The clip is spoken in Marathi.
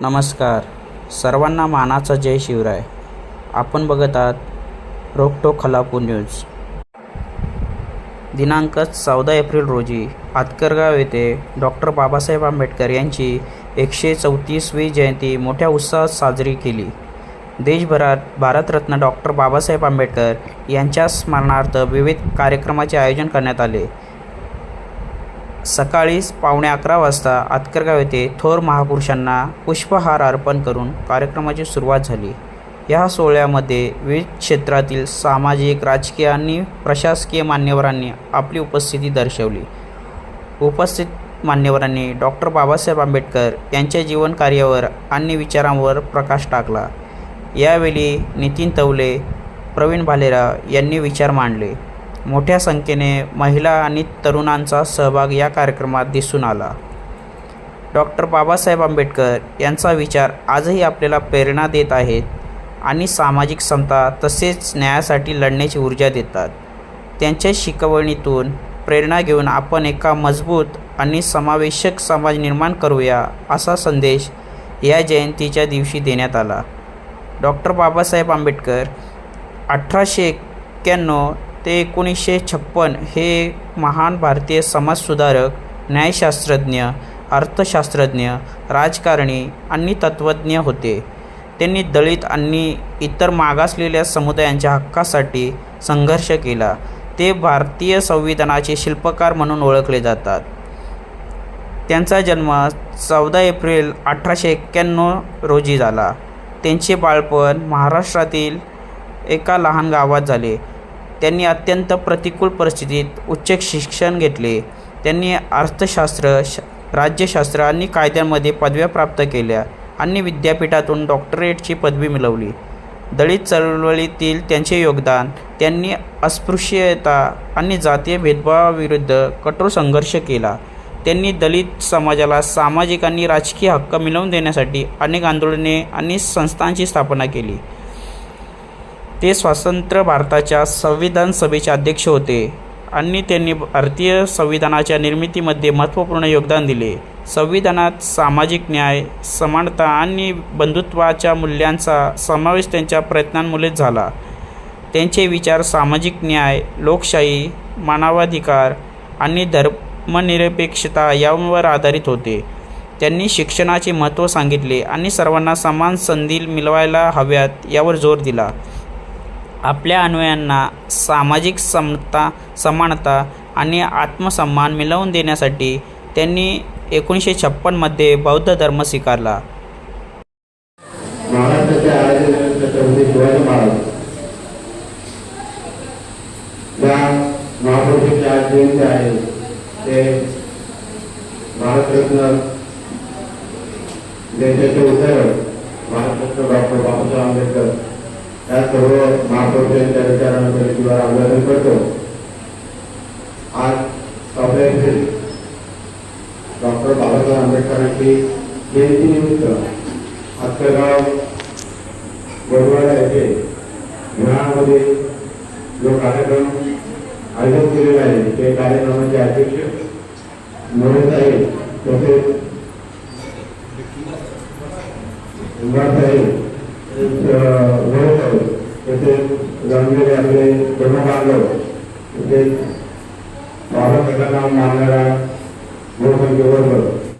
नमस्कार. सर्वांना मानाचा जय शिवराय. आपण बघत आहात रोकटोक खलापूर न्यूज. दिनांक चौदा एप्रिल रोजी आतकरगाव येथे डॉक्टर बाबासाहेब आंबेडकर यांची एकशे चौतीसवी जयंती मोठ्या उत्साहात साजरी केली. देशभरात भारतरत्न डॉक्टर बाबासाहेब आंबेडकर यांच्या स्मरणार्थ विविध कार्यक्रमाचे आयोजन करण्यात आले. सकाळीच पावणे अकरा वाजता आतकरगाव येथे थोर महापुरुषांना पुष्पहार अर्पण करून कार्यक्रमाची सुरुवात झाली. या सोहळ्यामध्ये विविध क्षेत्रातील सामाजिक राजकीय आणि प्रशासकीय मान्यवरांनी आपली उपस्थिती दर्शवली. उपस्थित मान्यवरांनी डॉक्टर बाबासाहेब आंबेडकर यांच्या जीवनकार्यावर आणि विचारांवर प्रकाश टाकला. यावेळी नितीन तवले प्रवीण भालेराव यांनी विचार मांडले. मोठ्या संख्येने महिला आणि तरुणांचा सहभाग या कार्यक्रमात दिसून आला. डॉक्टर बाबासाहेब आंबेडकर यांचा विचार आजही आपल्याला प्रेरणा देत आहेत आणि सामाजिक समता तसेच न्यायासाठी लढण्याची ऊर्जा देतात. त्यांच्या शिकवणीतून प्रेरणा घेऊन आपण एका मजबूत आणि समावेशक समाज निर्माण करूया असा संदेश या जयंतीच्या दिवशी देण्यात आला. डॉक्टर बाबासाहेब आंबेडकर अठराशे एक्क्याण्णव ते एकोणीसशे छप्पन हे एक महान भारतीय समाजसुधारक न्यायशास्त्रज्ञ अर्थशास्त्रज्ञ राजकारणी आणि तत्त्वज्ञ होते. त्यांनी दलित आणि इतर मागासलेल्या समुदायांच्या हक्कासाठी संघर्ष केला. ते भारतीय संविधानाचे शिल्पकार म्हणून ओळखले जातात. त्यांचा जन्म चौदा एप्रिल अठराशे एक्क्याण्णव रोजी झाला. त्यांचे बाळपण महाराष्ट्रातील एका लहान गावात झाले. त्यांनी अत्यंत प्रतिकूल परिस्थितीत उच्च शिक्षण घेतले. त्यांनी अर्थशास्त्र श राज्यशास्त्र आणि कायद्यांमध्ये पदव्या प्राप्त केल्या आणि विद्यापीठातून डॉक्टरेटची पदवी मिळवली. दलित चळवळीतील त्यांचे योगदान त्यांनी अस्पृश्यता आणि जातीय भेदभावाविरुद्ध कठोर संघर्ष केला. त्यांनी दलित समाजाला सामाजिक आणि राजकीय हक्क मिळवून देण्यासाठी अनेक आंदोलने आणि संस्थांची स्थापना केली. ते स्वतंत्र भारताच्या संविधान सभेचे अध्यक्ष होते. आणि त्यांनी भारतीय संविधानाच्या निर्मितीमध्ये महत्त्वपूर्ण योगदान दिले. संविधानात सामाजिक न्याय समानता आणि बंधुत्वाच्या मूल्यांचा समावेश त्यांच्या प्रयत्नांमुळेच झाला. त्यांचे विचार सामाजिक न्याय लोकशाही मानवाधिकार आणि धर्मनिरपेक्षता यांवर आधारित होते. त्यांनी शिक्षणाचे महत्त्व सांगितले आणि सर्वांना समान संधी मिळवायला हव्यात यावर जोर दिला. आपल्या अन्वयांना सामाजिक समता समानता आणि आत्मसन्मान मिळवून देण्यासाठी त्यांनी एकोणीसशे छप्पनमध्ये बौद्ध धर्म स्वीकारला. महाराष्ट्राचे छत्रपती शिवाजी महाराज. या आज जयंती आहे ते देशाचे डॉक्टर बाबासाहेब आंबेडकर या सर्व महापुरुषांच्या विचारानंतर परिचयावर अभिवादन करतो आज आपल्या डॉक्टर बाबासाहेब आंबेडकरांची जयंतीनिमित्त आजकाल बरोबर येथे विहारामध्ये जो कार्यक्रम आयोजित केलेला आहे ते कार्यक्रमाचे अध्यक्ष म्हणत आहेत तसेच रंगलेले आपले धर्मबांधव तसेच बाबासाहेबांना मानणारा लोकसंख्येबरोबर